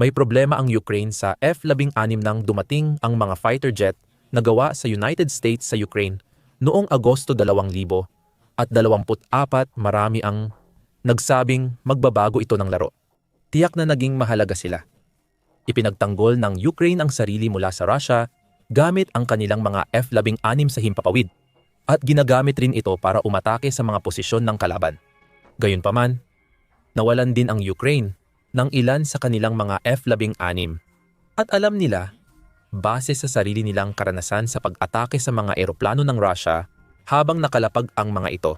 May problema ang Ukraine sa F-16 nang dumating ang mga fighter jet na gawa sa United States sa Ukraine noong Agosto 2000 at 24 marami ang nagsabing magbabago ito ng laro. Tiyak na naging mahalaga sila. Ipinagtanggol ng Ukraine ang sarili mula sa Russia gamit ang kanilang mga F-16 sa himpapawid at ginagamit rin ito para umatake sa mga posisyon ng kalaban. Gayunpaman, nawalan din ang Ukraine ng ilan sa kanilang mga F-16 at alam nila, base sa sarili nilang karanasan sa pag-atake sa mga eroplano ng Russia habang nakalapag ang mga ito,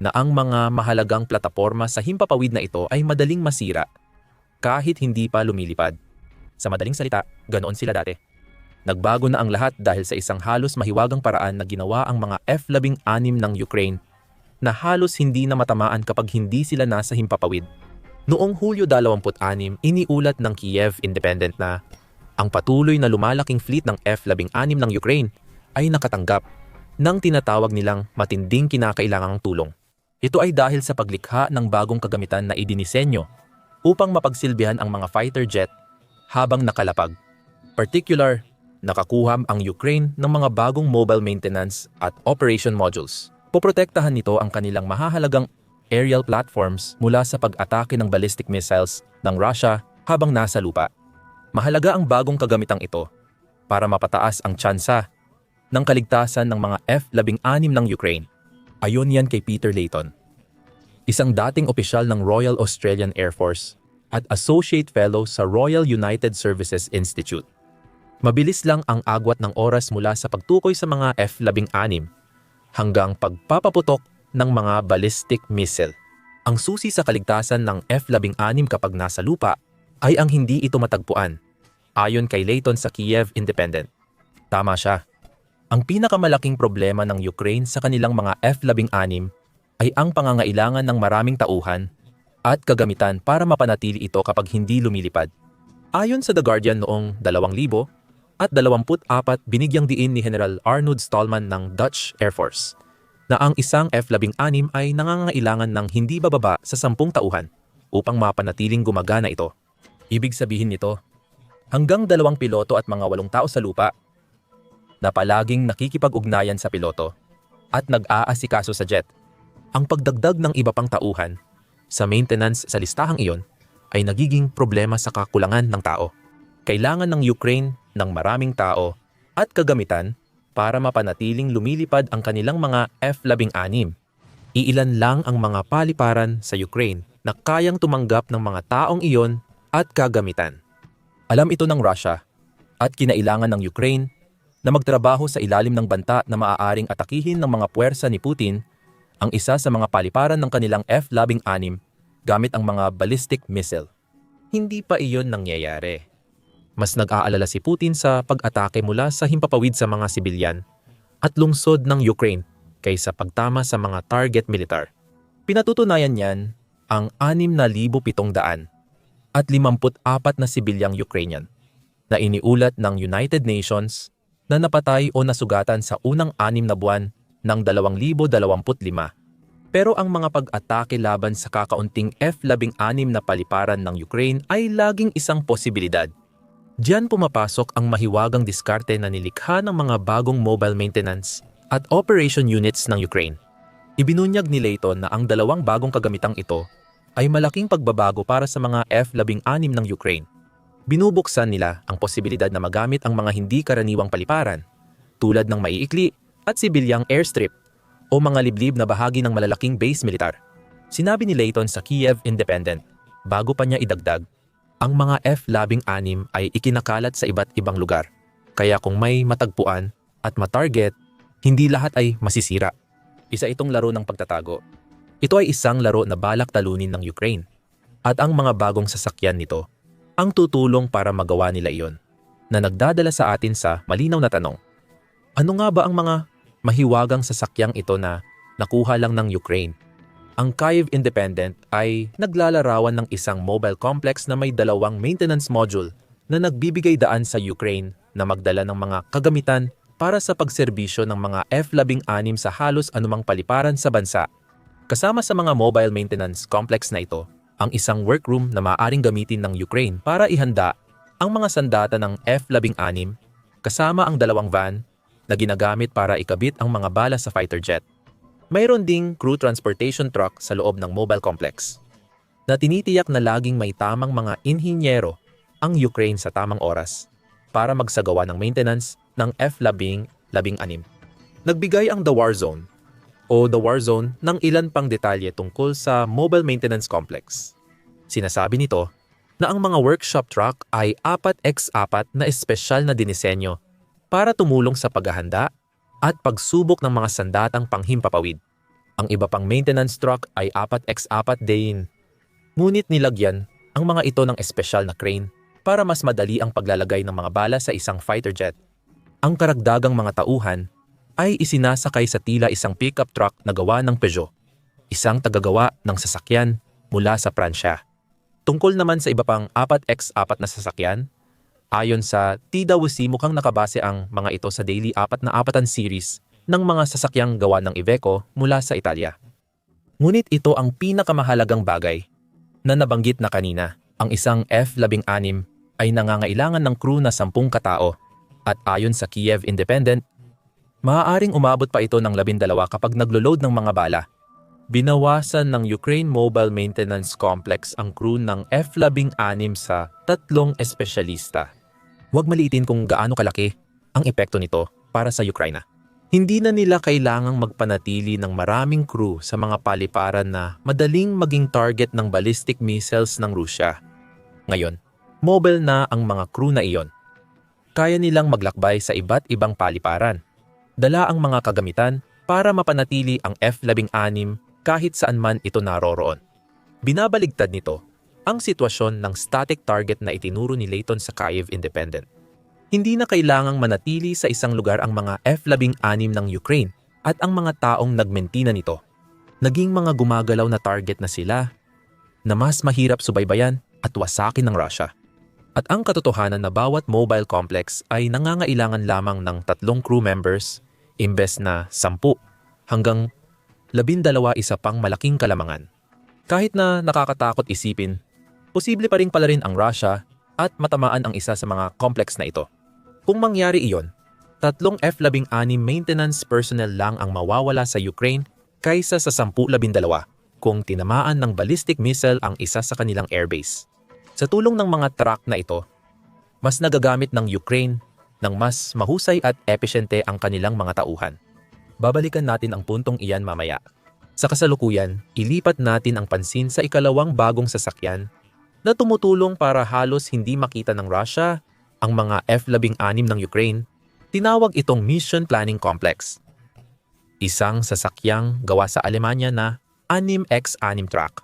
na ang mga mahalagang plataporma sa himpapawid na ito ay madaling masira kahit hindi pa lumilipad. Sa madaling salita, ganoon sila dati. Nagbago na ang lahat dahil sa isang halos mahiwagang paraan na ginawa ang mga F-16 ng Ukraine na halos hindi na matamaan kapag hindi sila nasa himpapawid. Noong Hulyo 26, iniulat ng Kiev Independent na ang patuloy na lumalaking fleet ng F-16 ng Ukraine ay nakatanggap ng tinatawag nilang matinding kinakailangang tulong. Ito ay dahil sa paglikha ng bagong kagamitan na idinisenyo upang mapagsilbihan ang mga fighter jet habang nakalapag. Particular nakakuha ang Ukraine ng mga bagong mobile maintenance at operation modules. Poprotektahan nito ang kanilang mahahalagang aerial platforms mula sa pag-atake ng ballistic missiles ng Russia habang nasa lupa. Mahalaga ang bagong kagamitang ito para mapataas ang tsansa ng kaligtasan ng mga F-16 ng Ukraine. Ayon yan kay Peter Layton, isang dating opisyal ng Royal Australian Air Force at Associate Fellow sa Royal United Services Institute. Mabilis lang ang agwat ng oras mula sa pagtukoy sa mga F-16 hanggang pagpapaputok ng mga ballistic missile. Ang susi sa kaligtasan ng F-16 kapag nasa lupa ay ang hindi ito matagpuan, ayon kay Layton sa Kiev Independent. Tama siya. Ang pinakamalaking problema ng Ukraine sa kanilang mga F-16 ay ang pangangailangan ng maraming tauhan at kagamitan para mapanatili ito kapag hindi lumilipad. Ayon sa The Guardian noong 2000, at 24 binigyang diin ni General Arnold Stallman ng Dutch Air Force na ang isang F-16 ay nangangailangan ng hindi bababa sa 10 tauhan upang mapanatiling gumagana ito. Ibig sabihin nito, hanggang dalawang piloto at mga walong tao sa lupa na palaging nakikipag-ugnayan sa piloto at nag-aasikaso sa jet. Ang pagdagdag ng iba pang tauhan sa maintenance sa listahang iyon ay nagiging problema sa kakulangan ng tao. Kailangan ng Ukraine ng maraming tao at kagamitan para mapanatiling lumilipad ang kanilang mga F-16. Iilan lang ang mga paliparan sa Ukraine na kayang tumanggap ng mga taong iyon at kagamitan. Alam ito ng Russia at kinailangan ng Ukraine na magtrabaho sa ilalim ng banta na maaaring atakihin ng mga puwersa ni Putin ang isa sa mga paliparan ng kanilang F-16 gamit ang mga ballistic missile. Hindi pa iyon nangyayari mas nag-aalala si Putin sa pag-atake mula sa himpapawid sa mga sibilyan at lungsod ng Ukraine kaysa pagtama sa mga target militar. Pinatutunayan niyan ang 6,700 at 54 na sibilyang Ukrainian na iniulat ng United Nations na napatay o nasugatan sa unang anim na buwan ng 2025. Pero ang mga pag-atake laban sa kakaunting F-16 na paliparan ng Ukraine ay laging isang posibilidad Diyan pumapasok ang mahiwagang diskarte na nilikha ng mga bagong mobile maintenance at operation units ng Ukraine. Ibinunyag ni Layton na ang dalawang bagong kagamitang ito ay malaking pagbabago para sa mga F-16 ng Ukraine. Binubuksan nila ang posibilidad na magamit ang mga hindi karaniwang paliparan tulad ng maiikli at sibilyang airstrip o mga liblib na bahagi ng malalaking base militar. Sinabi ni Layton sa Kiev Independent bago pa niya idagdag ang mga F-16 ay ikinakalat sa iba't ibang lugar. Kaya kung may matagpuan at matarget, hindi lahat ay masisira. Isa itong laro ng pagtatago. Ito ay isang laro na balak talunin ng Ukraine. At ang mga bagong sasakyan nito ang tutulong para magawa nila iyon na nagdadala sa atin sa malinaw na tanong. Ano nga ba ang mga mahiwagang sasakyang ito na nakuha lang ng Ukraine ang Kyiv Independent ay naglalarawan ng isang mobile complex na may dalawang maintenance module na nagbibigay daan sa Ukraine na magdala ng mga kagamitan para sa pagserbisyo ng mga F-16 sa halos anumang paliparan sa bansa. Kasama sa mga mobile maintenance complex na ito ang isang workroom na maaaring gamitin ng Ukraine para ihanda ang mga sandata ng F-16 kasama ang dalawang van na ginagamit para ikabit ang mga bala sa fighter jet. Mayroon ding crew transportation truck sa loob ng mobile complex na tinitiyak na laging may tamang mga inhinyero ang Ukraine sa tamang oras para magsagawa ng maintenance ng F-16. Nagbigay ang The War Zone o The War Zone ng ilan pang detalye tungkol sa Mobile Maintenance Complex. Sinasabi nito na ang mga workshop truck ay 4x4 na espesyal na dinisenyo para tumulong sa paghahanda at pagsubok ng mga sandatang panghimpapawid. Ang iba pang maintenance truck ay 4x4 din. Ngunit nilagyan ang mga ito ng espesyal na crane para mas madali ang paglalagay ng mga bala sa isang fighter jet. Ang karagdagang mga tauhan ay isinasakay sa tila isang pickup truck na gawa ng Peugeot, isang tagagawa ng sasakyan mula sa Pransya. Tungkol naman sa iba pang 4x4 na sasakyan, ayon sa TWC mukhang nakabase ang mga ito sa Daily 4 na 4 series ng mga sasakyang gawa ng Iveco mula sa Italia. Ngunit ito ang pinakamahalagang bagay na nabanggit na kanina. Ang isang F-16 ay nangangailangan ng crew na 10 katao at ayon sa Kiev Independent, maaaring umabot pa ito ng 12 kapag naglo-load ng mga bala. Binawasan ng Ukraine Mobile Maintenance Complex ang crew ng F-16 sa tatlong espesyalista. Huwag maliitin kung gaano kalaki ang epekto nito para sa Ukraine. Hindi na nila kailangang magpanatili ng maraming crew sa mga paliparan na madaling maging target ng ballistic missiles ng Rusya. Ngayon, mobile na ang mga crew na iyon. Kaya nilang maglakbay sa iba't ibang paliparan. Dala ang mga kagamitan para mapanatili ang F-16 kahit saan man ito naroroon. Binabaligtad nito ang sitwasyon ng static target na itinuro ni Layton sa Kiev Independent. Hindi na kailangang manatili sa isang lugar ang mga F-16 ng Ukraine at ang mga taong nagmentina nito. Naging mga gumagalaw na target na sila na mas mahirap subaybayan at wasakin ng Russia. At ang katotohanan na bawat mobile complex ay nangangailangan lamang ng tatlong crew members imbes na sampu hanggang labindalawa isa pang malaking kalamangan. Kahit na nakakatakot isipin, posible pa rin pala rin ang Russia at matamaan ang isa sa mga complex na ito. Kung mangyari iyon, tatlong F-16 maintenance personnel lang ang mawawala sa Ukraine kaysa sa 10-12 kung tinamaan ng ballistic missile ang isa sa kanilang airbase. Sa tulong ng mga truck na ito, mas nagagamit ng Ukraine ng mas mahusay at epesyente ang kanilang mga tauhan. Babalikan natin ang puntong iyan mamaya. Sa kasalukuyan, ilipat natin ang pansin sa ikalawang bagong sasakyan na tumutulong para halos hindi makita ng Russia ang mga F-16 ng Ukraine. Tinawag itong Mission Planning Complex. Isang sasakyang gawa sa Alemanya na 6x6 truck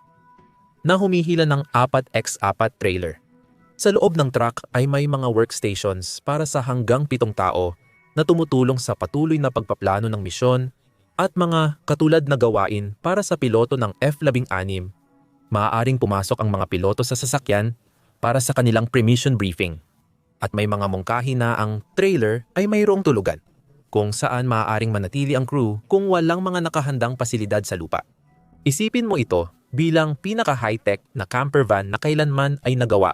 na humihila ng 4x4 trailer. Sa loob ng truck ay may mga workstations para sa hanggang pitong tao na tumutulong sa patuloy na pagpaplano ng misyon at mga katulad na gawain para sa piloto ng F-16. Maaaring pumasok ang mga piloto sa sasakyan para sa kanilang pre-mission briefing. At may mga mungkahi na ang trailer ay mayroong tulugan kung saan maaaring manatili ang crew kung walang mga nakahandang pasilidad sa lupa. Isipin mo ito bilang pinaka-high-tech na camper van na kailanman ay nagawa.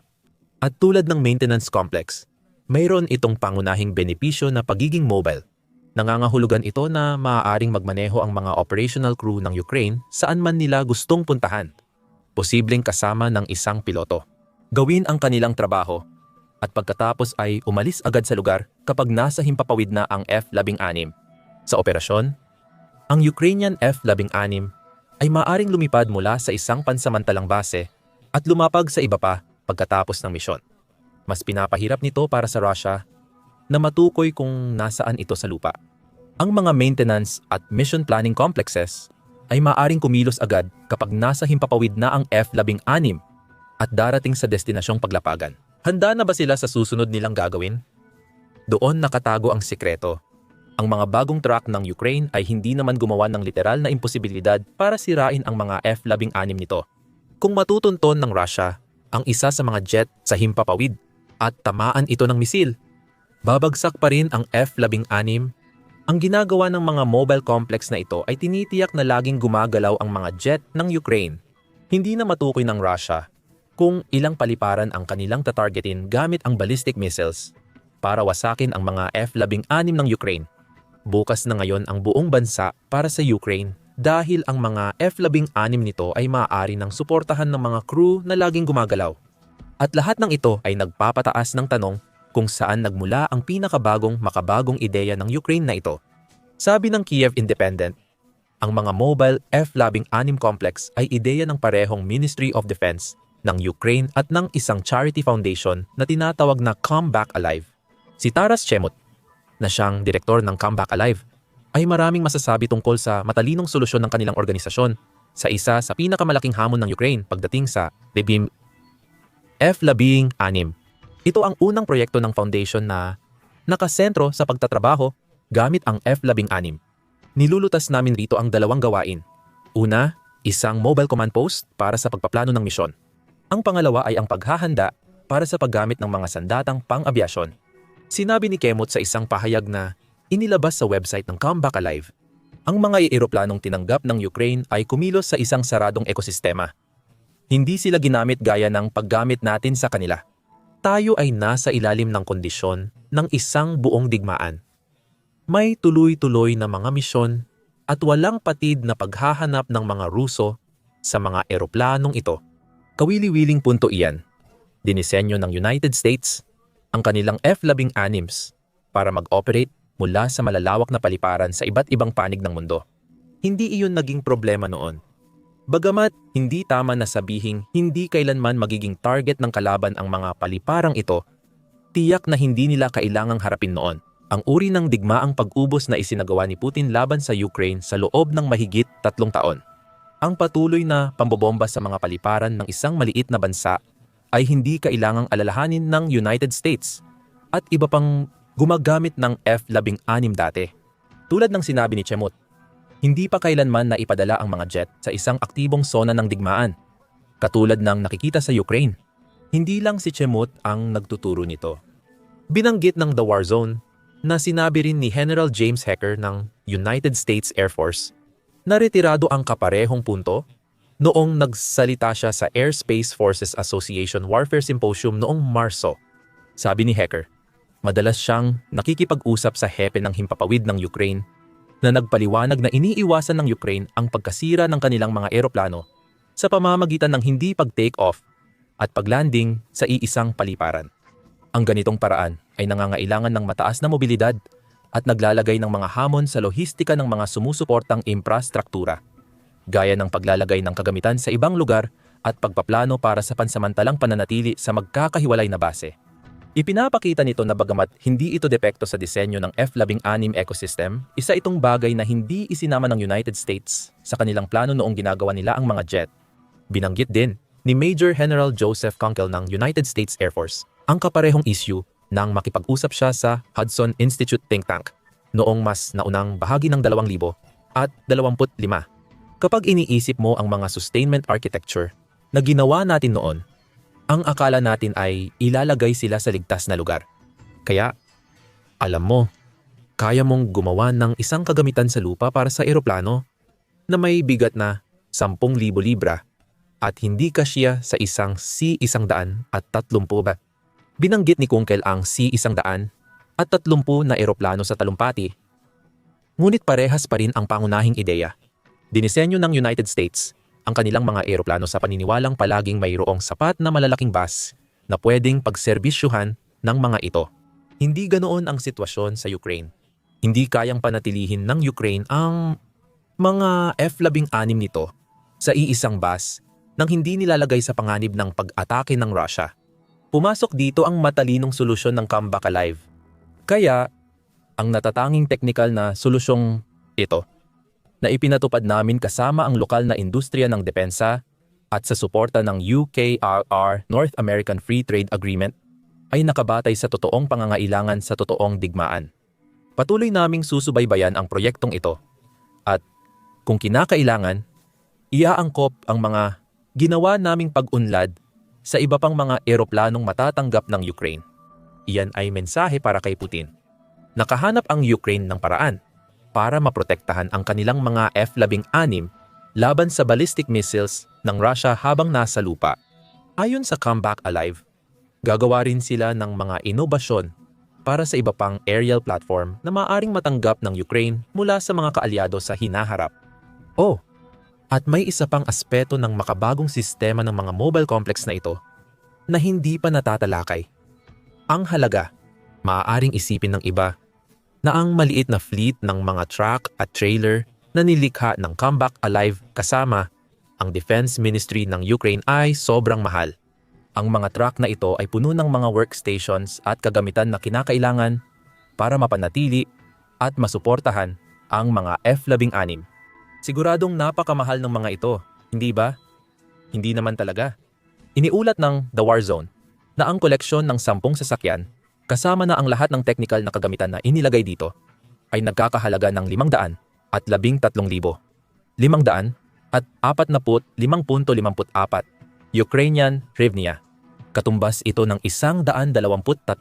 At tulad ng maintenance complex, mayroon itong pangunahing benepisyo na pagiging mobile. Nangangahulugan ito na maaaring magmaneho ang mga operational crew ng Ukraine saan man nila gustong puntahan, posibleng kasama ng isang piloto. Gawin ang kanilang trabaho at pagkatapos ay umalis agad sa lugar kapag nasa himpapawid na ang F-16. Sa operasyon, ang Ukrainian F-16 ay maaring lumipad mula sa isang pansamantalang base at lumapag sa iba pa pagkatapos ng misyon. Mas pinapahirap nito para sa Russia na matukoy kung nasaan ito sa lupa. Ang mga maintenance at mission planning complexes ay maaring kumilos agad kapag nasa himpapawid na ang F-16 at darating sa destinasyong paglapagan. Handa na ba sila sa susunod nilang gagawin? Doon nakatago ang sikreto. Ang mga bagong truck ng Ukraine ay hindi naman gumawa ng literal na imposibilidad para sirain ang mga F-16 nito. Kung matutunton ng Russia ang isa sa mga jet sa himpapawid at tamaan ito ng misil. Babagsak pa rin ang F-16. Ang ginagawa ng mga mobile complex na ito ay tinitiyak na laging gumagalaw ang mga jet ng Ukraine Hindi na matukoy ng Russia kung ilang paliparan ang kanilang tatargetin gamit ang ballistic missiles para wasakin ang mga F-16 ng Ukraine. Bukas na ngayon ang buong bansa para sa Ukraine dahil ang mga F-16 nito ay maaari ng suportahan ng mga crew na laging gumagalaw. At lahat ng ito ay nagpapataas ng tanong kung saan nagmula ang pinakabagong makabagong ideya ng Ukraine na ito. Sabi ng Kiev Independent, ang mga mobile F-16 complex ay ideya ng parehong Ministry of Defense ng Ukraine at ng isang charity foundation na tinatawag na Come Back Alive. Si Taras Chemot, na siyang direktor ng Come Back Alive, ay maraming masasabi tungkol sa matalinong solusyon ng kanilang organisasyon sa isa sa pinakamalaking hamon ng Ukraine pagdating sa Rebim F-16. Ito ang unang proyekto ng foundation na nakasentro sa pagtatrabaho gamit ang F-16. Nilulutas namin rito ang dalawang gawain. Una, isang mobile command post para sa pagpaplano ng misyon. Ang pangalawa ay ang paghahanda para sa paggamit ng mga sandatang pang-abyasyon. Sinabi ni Kemot sa isang pahayag na inilabas sa website ng Comeback Alive. Ang mga eroplanong tinanggap ng Ukraine ay kumilos sa isang saradong ekosistema. Hindi sila ginamit gaya ng paggamit natin sa kanila. Tayo ay nasa ilalim ng kondisyon ng isang buong digmaan. May tuloy-tuloy na mga misyon at walang patid na paghahanap ng mga Ruso sa mga eroplanong ito. Kawili-wiling punto iyan. Dinisenyo ng United States ang kanilang F-16s para mag-operate mula sa malalawak na paliparan sa iba't ibang panig ng mundo. Hindi iyon naging problema noon. Bagamat hindi tama na sabihing hindi kailanman magiging target ng kalaban ang mga paliparang ito, tiyak na hindi nila kailangang harapin noon ang uri ng digmaang pag-ubos na isinagawa ni Putin laban sa Ukraine sa loob ng mahigit tatlong taon. Ang patuloy na pambobomba sa mga paliparan ng isang maliit na bansa ay hindi kailangang alalahanin ng United States at iba pang gumagamit ng F-16 dati. Tulad ng sinabi ni Chemot, hindi pa kailanman na ipadala ang mga jet sa isang aktibong sona ng digmaan, katulad ng nakikita sa Ukraine. Hindi lang si Chemot ang nagtuturo nito. Binanggit ng The War Zone na sinabi rin ni General James Hecker ng United States Air Force na retirado ang kaparehong punto noong nagsalita siya sa Airspace Forces Association Warfare Symposium noong Marso. Sabi ni Hecker, madalas siyang nakikipag-usap sa hepe ng himpapawid ng Ukraine na nagpaliwanag na iniiwasan ng Ukraine ang pagkasira ng kanilang mga eroplano sa pamamagitan ng hindi pag-take off at paglanding sa iisang paliparan. Ang ganitong paraan ay nangangailangan ng mataas na mobilidad at naglalagay ng mga hamon sa lohistika ng mga sumusuportang infrastruktura, gaya ng paglalagay ng kagamitan sa ibang lugar at pagpaplano para sa pansamantalang pananatili sa magkakahiwalay na base. Ipinapakita nito na bagamat hindi ito depekto sa disenyo ng F-16 ecosystem, isa itong bagay na hindi isinama ng United States sa kanilang plano noong ginagawa nila ang mga jet. Binanggit din ni Major General Joseph Kunkel ng United States Air Force ang kaparehong issue nang makipag-usap siya sa Hudson Institute Think Tank noong mas naunang bahagi ng 2000 at 25. Kapag iniisip mo ang mga sustainment architecture na ginawa natin noon, ang akala natin ay ilalagay sila sa ligtas na lugar. Kaya, alam mo, kaya mong gumawa ng isang kagamitan sa lupa para sa eroplano na may bigat na 10,000 libra at hindi kasya sa isang C-130 at 30 ba Binanggit ni Kunkel ang C-100 at 30 na eroplano sa talumpati. Ngunit parehas pa rin ang pangunahing ideya. Dinisenyo ng United States ang kanilang mga eroplano sa paniniwalang palaging mayroong sapat na malalaking bus na pwedeng pagserbisyuhan ng mga ito. Hindi ganoon ang sitwasyon sa Ukraine. Hindi kayang panatilihin ng Ukraine ang mga F-16 nito sa iisang bus nang hindi nilalagay sa panganib ng pag-atake ng Russia. Pumasok dito ang matalinong solusyon ng Comeback Alive. Kaya, ang natatanging technical na solusyong ito na ipinatupad namin kasama ang lokal na industriya ng depensa at sa suporta ng UKRR North American Free Trade Agreement ay nakabatay sa totoong pangangailangan sa totoong digmaan. Patuloy naming susubaybayan ang proyektong ito at kung kinakailangan, iaangkop ang mga ginawa naming pag-unlad sa iba pang mga eroplanong matatanggap ng Ukraine. Iyan ay mensahe para kay Putin. Nakahanap ang Ukraine ng paraan para maprotektahan ang kanilang mga F-16 laban sa ballistic missiles ng Russia habang nasa lupa. Ayon sa Comeback Alive, gagawa rin sila ng mga inobasyon para sa iba pang aerial platform na maaring matanggap ng Ukraine mula sa mga kaalyado sa hinaharap. Oh, at may isa pang aspeto ng makabagong sistema ng mga mobile complex na ito na hindi pa natatalakay. Ang halaga, maaaring isipin ng iba na ang maliit na fleet ng mga truck at trailer na nilikha ng Comeback Alive kasama ang Defense Ministry ng Ukraine ay sobrang mahal. Ang mga truck na ito ay puno ng mga workstations at kagamitan na kinakailangan para mapanatili at masuportahan ang mga F-16. Siguradong napakamahal ng mga ito, hindi ba? Hindi naman talaga. Iniulat ng The Warzone na ang koleksyon ng sampung sasakyan kasama na ang lahat ng technical na kagamitan na inilagay dito ay nagkakahalaga ng 500 at 13,000. 500 at 45.54 Ukrainian hryvnia. Katumbas ito ng 123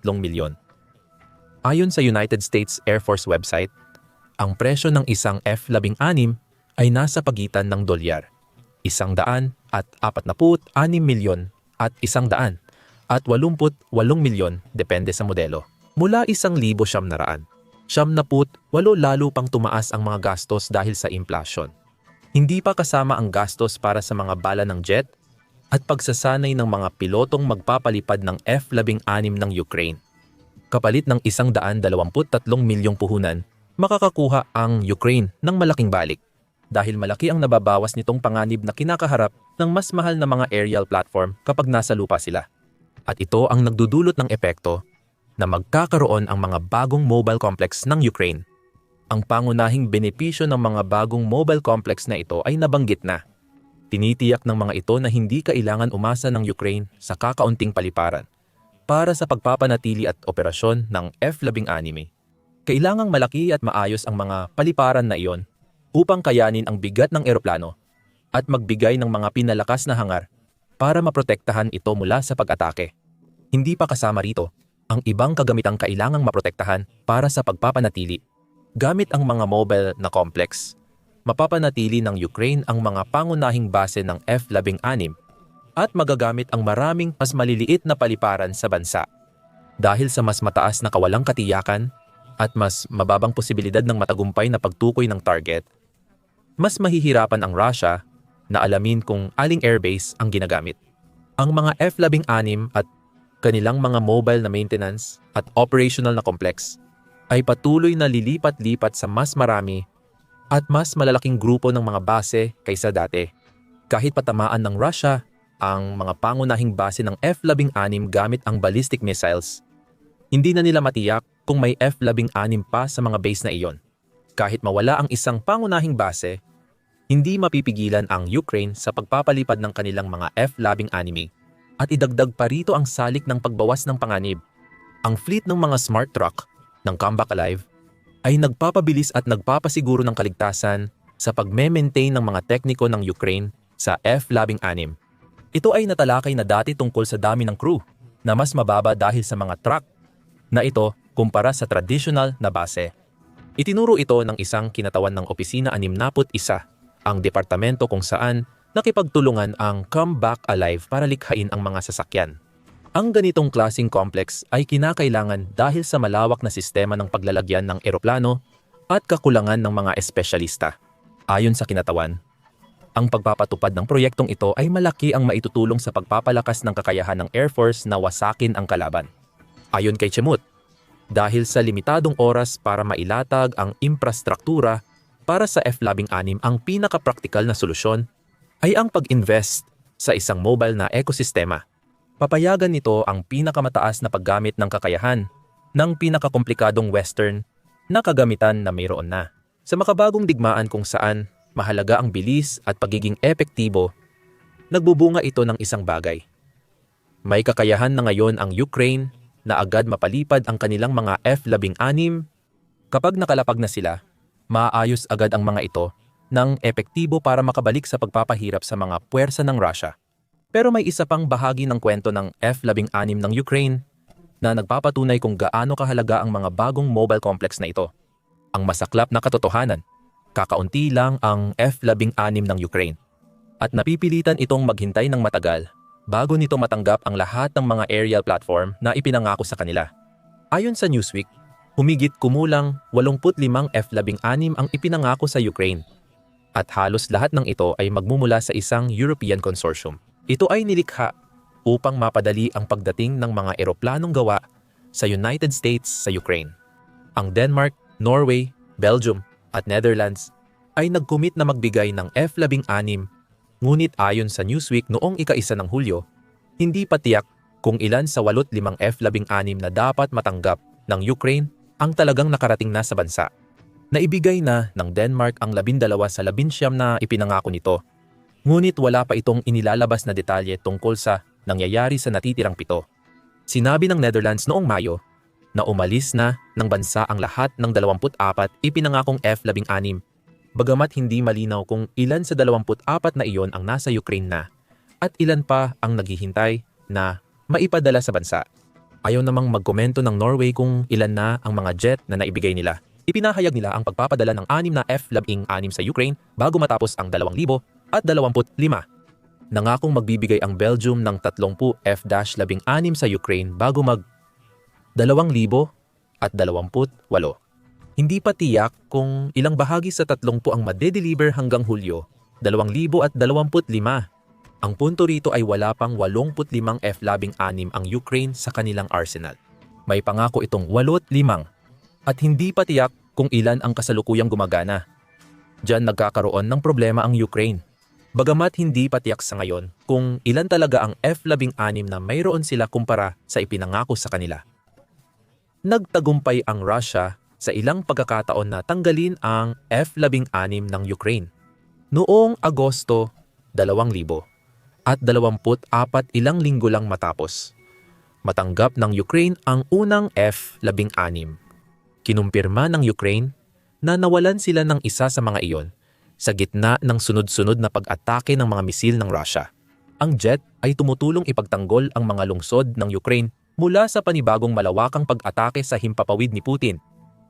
milyon. Ayon sa United States Air Force website, ang presyo ng isang F-16 ay nasa pagitan ng dolyar, 100 at 46 milyon at 100 at 88 milyon depende sa modelo. Mula 1,000 siyam na put, walo lalo pang tumaas ang mga gastos dahil sa inflation. Hindi pa kasama ang gastos para sa mga bala ng jet at pagsasanay ng mga pilotong magpapalipad ng F-16 ng Ukraine. Kapalit ng 123 milyong puhunan, makakakuha ang Ukraine ng malaking balik dahil malaki ang nababawas nitong panganib na kinakaharap ng mas mahal na mga aerial platform kapag nasa lupa sila. At ito ang nagdudulot ng epekto na magkakaroon ang mga bagong mobile complex ng Ukraine. Ang pangunahing benepisyo ng mga bagong mobile complex na ito ay nabanggit na. Tinitiyak ng mga ito na hindi kailangan umasa ng Ukraine sa kakaunting paliparan para sa pagpapanatili at operasyon ng F-16. Kailangang malaki at maayos ang mga paliparan na iyon upang kayanin ang bigat ng eroplano at magbigay ng mga pinalakas na hangar para maprotektahan ito mula sa pag-atake. Hindi pa kasama rito ang ibang kagamitang kailangang maprotektahan para sa pagpapanatili. Gamit ang mga mobile na complex, mapapanatili ng Ukraine ang mga pangunahing base ng F-16 at magagamit ang maraming mas maliliit na paliparan sa bansa. Dahil sa mas mataas na kawalang katiyakan at mas mababang posibilidad ng matagumpay na pagtukoy ng target, mas mahihirapan ang Russia na alamin kung aling airbase ang ginagamit. Ang mga F-16 at kanilang mga mobile na maintenance at operational na complex ay patuloy na lilipat-lipat sa mas marami at mas malalaking grupo ng mga base kaysa dati. Kahit patamaan ng Russia ang mga pangunahing base ng F-16 gamit ang ballistic missiles, hindi na nila matiyak kung may F-16 pa sa mga base na iyon. Kahit mawala ang isang pangunahing base, hindi mapipigilan ang Ukraine sa pagpapalipad ng kanilang mga F-16 at idagdag pa rito ang salik ng pagbawas ng panganib. Ang fleet ng mga smart truck ng Comeback Alive ay nagpapabilis at nagpapasiguro ng kaligtasan sa pagme-maintain ng mga tekniko ng Ukraine sa F-16. Ito ay natalakay na dati tungkol sa dami ng crew na mas mababa dahil sa mga truck na ito kumpara sa traditional na base. Itinuro ito ng isang kinatawan ng Opisina 61 ang departamento kung saan nakipagtulungan ang Come Back Alive para likhain ang mga sasakyan. Ang ganitong klasing complex ay kinakailangan dahil sa malawak na sistema ng paglalagyan ng eroplano at kakulangan ng mga espesyalista. Ayon sa kinatawan, ang pagpapatupad ng proyektong ito ay malaki ang maitutulong sa pagpapalakas ng kakayahan ng Air Force na wasakin ang kalaban. Ayon kay Chemut, dahil sa limitadong oras para mailatag ang infrastruktura para sa F-16 ang pinaka-praktikal na solusyon ay ang pag-invest sa isang mobile na ekosistema. Papayagan nito ang pinakamataas na paggamit ng kakayahan ng pinakakomplikadong Western na kagamitan na mayroon na. Sa makabagong digmaan kung saan mahalaga ang bilis at pagiging epektibo, nagbubunga ito ng isang bagay. May kakayahan na ngayon ang Ukraine na agad mapalipad ang kanilang mga F-16 kapag nakalapag na sila maayos agad ang mga ito ng epektibo para makabalik sa pagpapahirap sa mga puwersa ng Russia. Pero may isa pang bahagi ng kwento ng F-16 ng Ukraine na nagpapatunay kung gaano kahalaga ang mga bagong mobile complex na ito. Ang masaklap na katotohanan kakaunti lang ang F-16 ng Ukraine. At napipilitan itong maghintay ng matagal bago nito matanggap ang lahat ng mga aerial platform na ipinangako sa kanila. Ayon sa Newsweek, humigit kumulang 85 F-16 ang ipinangako sa Ukraine. At halos lahat ng ito ay magmumula sa isang European consortium. Ito ay nilikha upang mapadali ang pagdating ng mga eroplanong gawa sa United States sa Ukraine. Ang Denmark, Norway, Belgium at Netherlands ay nag-commit na magbigay ng F-16 ngunit ayon sa Newsweek noong ika-isa ng Hulyo, hindi pa tiyak kung ilan sa 85 F-16 na dapat matanggap ng Ukraine ang talagang nakarating na sa bansa. Naibigay na ng Denmark ang 12 sa 19 na ipinangako nito. Ngunit wala pa itong inilalabas na detalye tungkol sa nangyayari sa natitirang pito. Sinabi ng Netherlands noong Mayo na umalis na ng bansa ang lahat ng 24 ipinangakong F-16 bagamat hindi malinaw kung ilan sa 24 na iyon ang nasa Ukraine na at ilan pa ang naghihintay na maipadala sa bansa. Ayaw namang magkomento ng Norway kung ilan na ang mga jet na naibigay nila. Ipinahayag nila ang pagpapadala ng 6 na F-16 sa Ukraine bago matapos ang 2,000 at 25. Nangakong magbibigay ang Belgium ng 30 F-16 sa Ukraine bago mag 2,000 at 28. Hindi pa tiyak kung ilang bahagi sa 30 ang madedeliver hanggang Hulyo, 2025. Ang punto rito ay wala pang 85 F-16 ang Ukraine sa kanilang arsenal. May pangako itong 85 at hindi pa tiyak kung ilan ang kasalukuyang gumagana. Diyan nagkakaroon ng problema ang Ukraine. Bagamat hindi pa tiyak sa ngayon kung ilan talaga ang F-16 na mayroon sila kumpara sa ipinangako sa kanila. Nagtagumpay ang Russia sa ilang pagkakataon na tanggalin ang F-16 ng Ukraine. Noong Agosto 2000 at 24 ilang linggo lang matapos. Matanggap ng Ukraine ang unang F-16. Kinumpirma ng Ukraine na nawalan sila ng isa sa mga iyon sa gitna ng sunod-sunod na pag-atake ng mga misil ng Russia. Ang jet ay tumutulong ipagtanggol ang mga lungsod ng Ukraine mula sa panibagong malawakang pag-atake sa himpapawid ni Putin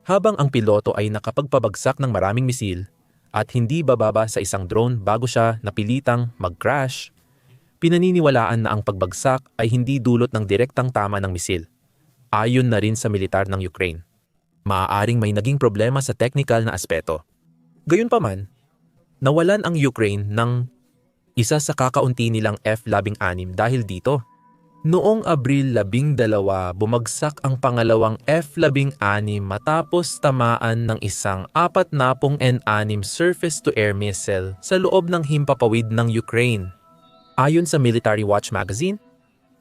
habang ang piloto ay nakapagpabagsak ng maraming misil at hindi bababa sa isang drone bago siya napilitang mag-crash pinaniniwalaan na ang pagbagsak ay hindi dulot ng direktang tama ng misil. Ayon na rin sa militar ng Ukraine. Maaaring may naging problema sa technical na aspeto. Gayunpaman, nawalan ang Ukraine ng isa sa kakaunti nilang F-16 dahil dito. Noong Abril 12, bumagsak ang pangalawang F-16 matapos tamaan ng isang apat na pong N-6 surface-to-air missile sa loob ng himpapawid ng Ukraine. Ayon sa Military Watch magazine,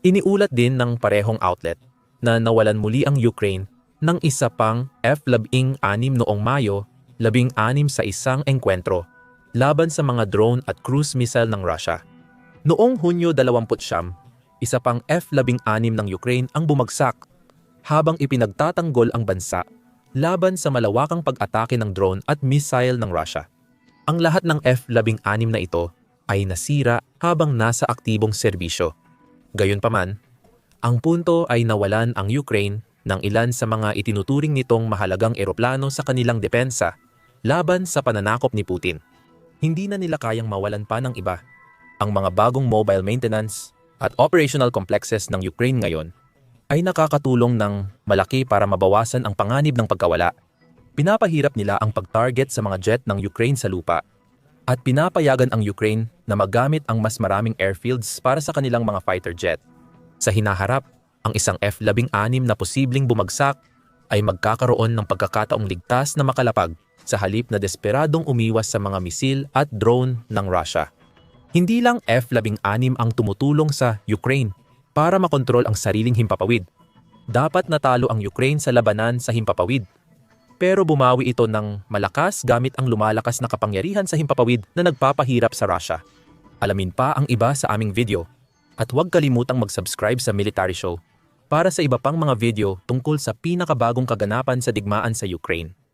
iniulat din ng parehong outlet na nawalan muli ang Ukraine ng isa pang F-16 noong Mayo, 16 sa isang engkwentro laban sa mga drone at cruise missile ng Russia. Noong Hunyo 20 isa pang F-16 ng Ukraine ang bumagsak habang ipinagtatanggol ang bansa laban sa malawakang pag-atake ng drone at missile ng Russia. Ang lahat ng F-16 na ito ay nasira habang nasa aktibong serbisyo. Gayunpaman, ang punto ay nawalan ang Ukraine ng ilan sa mga itinuturing nitong mahalagang eroplano sa kanilang depensa laban sa pananakop ni Putin. Hindi na nila kayang mawalan pa ng iba. Ang mga bagong mobile maintenance at operational complexes ng Ukraine ngayon ay nakakatulong ng malaki para mabawasan ang panganib ng pagkawala. Pinapahirap nila ang pag-target sa mga jet ng Ukraine sa lupa at pinapayagan ang Ukraine na magamit ang mas maraming airfields para sa kanilang mga fighter jet. Sa hinaharap, ang isang F-16 na posibleng bumagsak ay magkakaroon ng pagkakataong ligtas na makalapag sa halip na desperadong umiwas sa mga misil at drone ng Russia. Hindi lang F-16 ang tumutulong sa Ukraine para makontrol ang sariling himpapawid. Dapat natalo ang Ukraine sa labanan sa himpapawid pero bumawi ito ng malakas gamit ang lumalakas na kapangyarihan sa himpapawid na nagpapahirap sa Russia. Alamin pa ang iba sa aming video at huwag kalimutang mag-subscribe sa Military Show para sa iba pang mga video tungkol sa pinakabagong kaganapan sa digmaan sa Ukraine.